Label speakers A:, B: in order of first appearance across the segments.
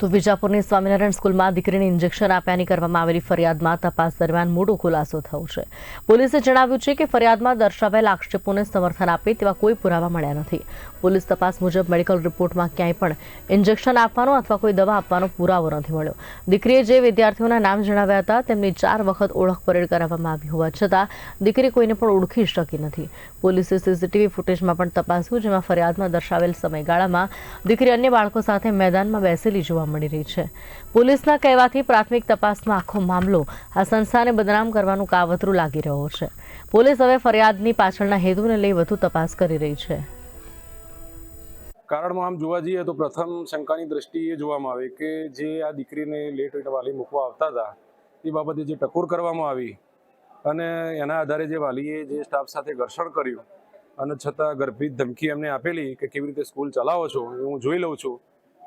A: તો વિજાપુરની સ્વામિનારાયણ સ્કૂલમાં દીકરીને ઇન્જેક્શન આપ્યાની કરવામાં આવેલી ફરિયાદમાં તપાસ દરમિયાન મોટો ખુલાસો થયો છે. પોલીસે જણાવ્યું છે કે ફરિયાદમાં દર્શાવેલ આક્ષેપોને સમર્થન આપે તેવા કોઈ પુરાવા મળ્યા નથી. પોલીસ તપાસ મુજબ મેડિકલ રિપોર્ટમાં ક્યાંય પણ ઇન્જેક્શન આપવાનો અથવા કોઈ દવા આપવાનો પુરાવો નથી મળ્યો. દીકરીએ જે વિદ્યાર્થીઓના નામ જણાવ્યા હતા, તેમની ચાર વખત ઓળખ પરેડ કરાવવામાં આવી હોવા છતાં દીકરી કોઈને પણ ઓળખી શકી નથી. પોલીસે સીસીટીવી ફૂટેજમાં પણ તપાસ્યું, જેમાં ફરિયાદમાં દર્શાવેલ સમયગાળામાં દીકરી અન્ય બાળકો સાથે મેદાનમાં બેસેલી જોવા મળી રહી છે. પોલીસના કહેવાથી પ્રાથમિક તપાસમાં આખો મામલો આ સંસ્થાને બદનામ કરવાનું કાવતરું લાગી રહ્યો છે. પોલીસ હવે ફરિયાદની પાછળના હેતુને લઈ વધુ તપાસ કરી રહી છે.
B: કારણમાં આમ જોવા જઈએ તો પ્રથમ શંકાની દ્રષ્ટિએ જોવામાં આવે કે જે આ દીકરીને લેટ વાલી મૂકવા આવતા હતા, એ બાબતે જે ટકોર કરવામાં આવી અને એના આધારે જે વાલીએ જે સ્ટાફ સાથે ઘર્ષણ કર્યું અને છતાં ગર્ભિત ધમકી એમને આપેલી કે કેવી રીતે સ્કૂલ ચલાવો છો એ હું જોઈ લઉં છું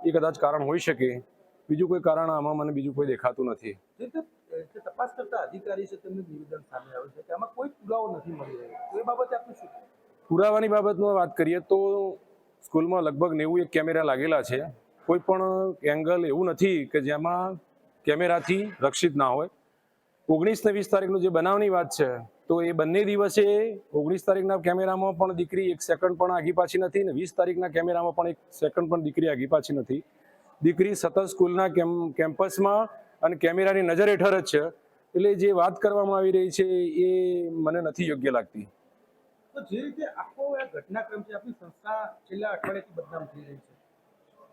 B: એ કદાચ કારણ હોઈ શકે. બીજું કોઈ કારણ આમાં મને બીજું કોઈ દેખાતું નથી.
C: તપાસ કરતા અધિકારી છે તેમનું નિવેદન સામે આવે છે કે આમાં કોઈ પુરાવો નથી મળી રહ્યો. એ બાબતે આપનું શું
B: પુરાવાની બાબતમાં વાત કરીએ તો સ્કૂલમાં લગભગ નેવું એક કેમેરા લાગેલા છે. કોઈ પણ એંગલ એવું નથી કે જેમાં કેમેરાથી રક્ષિત ના હોય. ઓગણીસ ને વીસ તારીખનું જે બનાવની વાત છે તો એ બંને દિવસે ઓગણીસ તારીખના કેમેરામાં પણ દીકરી એક સેકન્ડ પણ આગી પાછી નથી ને વીસ તારીખના કેમેરામાં પણ એક સેકન્ડ પણ દીકરી આગી પાછી નથી. દીકરી સતત સ્કૂલના કેમ કેમ્પસમાં અને કેમેરાની નજર હેઠળ જ છે. એટલે જે વાત કરવામાં આવી રહી છે એ મને નથી યોગ્ય લાગતી.
C: તો જે રીતે આખો આ ઘટનાક્રમ છે આપણી સંસ્થા છેલ્લા અઠવાડિયાથી બદનામ થઈ રહી છે.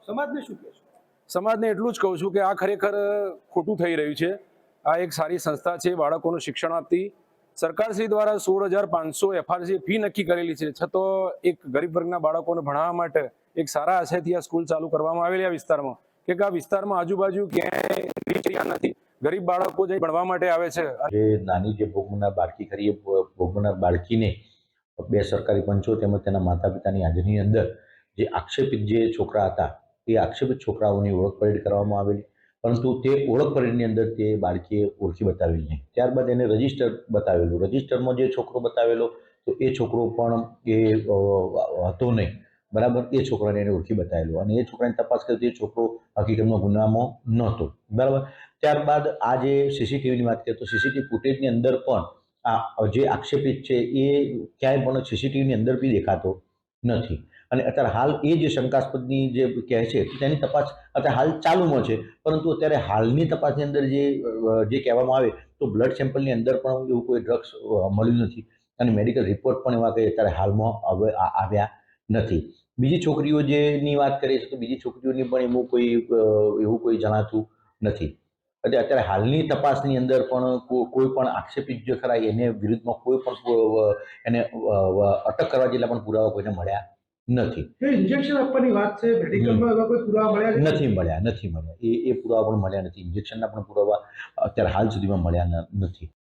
C: સમાજને શું કહેશો?
B: સમાજને એટલું જ કહું છું કે આ ખરેખર ખોટું થઈ રહ્યું છે. આ એક સારી સંસ્થા છે બાળકોનું શિક્ષણ આપતી. સરકારશ્રી દ્વારા સોળ હજાર પાંચસો એફઆરસી ફી નક્કી કરેલી છે. છતાં એક ગરીબ વર્ગના બાળકોને ભણાવવા માટે એક સારા આશયથી આ સ્કૂલ ચાલુ કરવામાં આવેલી આ વિસ્તારમાં. કે આ વિસ્તારમાં આજુબાજુ ક્યાંય નથી. ગરીબ બાળકો જે ભણવા માટે આવે છે.
D: જે નાની જે ભોગવનાર બાળકી ખરી એ ભોગવનાર બાળકીને બે સરકારી પંચો તેમજ તેના માતા પિતાની હાજરીની અંદર જે આક્ષેપિત જે છોકરા હતા, એ આક્ષેપિત છોકરાઓની ઓળખ પરેડ કરવામાં આવેલી. પરંતુ તે ઓળખ પરેડની અંદર તે બાળકીએ ઓળખી બતાવેલી નહીં. ત્યારબાદ એને રજિસ્ટર બતાવેલું. રજિસ્ટરમાં જે છોકરો બતાવેલો, તો એ છોકરો પણ એ હતો નહીં. બરાબર? એ છોકરાને એને ઓળખી બતાવેલો. અને એ છોકરાની તપાસ કરી એ છોકરો હકીકતમાં ગુનામાં નહોતો. બરાબર? ત્યારબાદ આ જે સીસીટીવીની વાત કરીએ, તો સીસીટીવી ફૂટેજની અંદર પણ આ જે આક્ષેપિત છે, એ ક્યાંય પણ સીસીટીવીની અંદર બી દેખાતો નથી. અને અત્યારે હાલ એ જે શંકાસ્પદની જે કહે છે, તેની તપાસ અત્યારે હાલ ચાલુમાં છે. પરંતુ અત્યારે હાલની તપાસની અંદર જે જે કહેવામાં આવે તો બ્લડ સેમ્પલની અંદર પણ એવું કોઈ ડ્રગ્સ મળ્યું નથી. અને મેડિકલ રિપોર્ટ પણ એવા કંઈ અત્યારે હાલમાં આવ્યા નથી. બીજી છોકરીઓ જેની વાત કરીએ તો બીજી છોકરીઓની પણ એવું કોઈ એવું કોઈ જણાતું નથી. એટલે અત્યારે હાલની તપાસની અંદર પણ કોઈ પણ આક્ષેપિત જે ખરા એને વિરુદ્ધમાં કોઈ પણ એને અટક કરવા જેટલા પણ પુરાવા કોઈને મળ્યા નથી.
C: ઇન્જેક્શન આપવાની વાત છે મેડિકલમાં એવા કોઈ પુરાવા મળ્યા
D: નથી? મળ્યા નથી મળ્યા. એ એ પુરાવા પણ મળ્યા નથી. ઇન્જેક્શનના પણ પુરાવા અત્યારે હાલ સુધીમાં મળ્યા નથી.